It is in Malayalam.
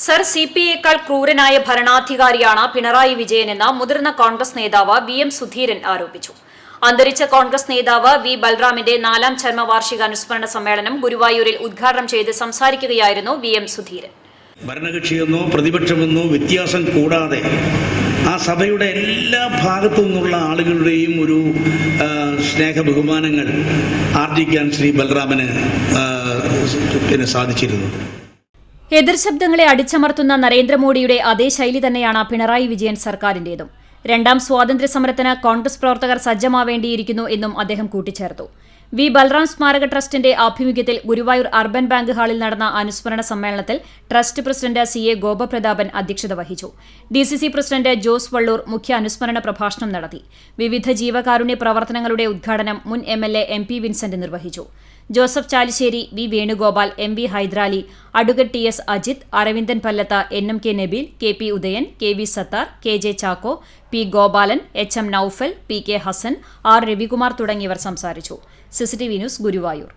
സർ സി പി എക്കാൾ ക്രൂരനായ ഭരണാധികാരിയാണ് പിണറായി വിജയനെന്ന് മുതിർന്ന കോൺഗ്രസ് നേതാവ് വി എം സുധീരൻ ആരോപിച്ചു. അന്തരിച്ച കോൺഗ്രസ് നേതാവ് വി ബൽറാമിന്റെ നാലാം ചരമവാർഷിക അനുസ്മരണ സമ്മേളനം ഗുരുവായൂരിൽ ഉദ്ഘാടനം ചെയ്ത് സംസാരിക്കുകയായിരുന്നു വി എം സുധീരൻ. ഭരണകക്ഷിയെന്നോ പ്രതിപക്ഷമെന്നോ വ്യത്യാസം കൂടാതെ ആ സഭയുടെ എല്ലാ ഭാഗത്തു നിന്നുള്ള ആളുകളുടെയും ഒരു സ്നേഹ ബഹുമാനങ്ങൾ ആർജിക്കാൻ ശ്രീ ബലറാമന് ആ, പിന്നെ സാധിച്ചിരുന്നു. എതിർശബ്ദങ്ങളെ അടിച്ചമർത്തുന്ന നരേന്ദ്രമോദിയുടെ അതേ ശൈലി തന്നെയാണ് പിണറായി വിജയൻ സർക്കാരിന്റേതും. രണ്ടാം സ്വാതന്ത്ര്യ സമരത്തിന് കോൺഗ്രസ് പ്രവർത്തകർ സജ്ജമാവേണ്ടിയിരിക്കുന്നു എന്നും അദ്ദേഹം കൂട്ടിച്ചേർത്തു. വി. ബൽറാം സ്മാരക ട്രസ്റ്റിന്റെ ആഭിമുഖ്യത്തിൽ ഗുരുവായൂർ അർബൻ ബാങ്ക് ഹാളിൽ നടന്ന അനുസ്മരണ സമ്മേളനത്തിൽ trust president C. A. Gopaprathapan അധ്യക്ഷത വഹിച്ചു. D. C. C president Jose Valloor മുഖ്യ അനുസ്മരണ പ്രഭാഷണം നടത്തി. വിവിധ ജീവകാരുണ്യ പ്രവർത്തനങ്ങളുടെ ഉദ്ഘാടനം മുൻ M. L. A. M. P. Vincent നിർവഹിച്ചു. Joseph Chalissery V. Venugopal M. V. Hyderali advocate T. S. Ajith Aravindan Pallath N. M. K. Nabeel K. P. Udayan K. V. Sathar K. J. Chacko P. Gopalan H. M. Noufal P. K. Hassan R. Ravikumar തുടങ്ങിയവർ സംസാരിച്ചു. CCTV news Guruvayur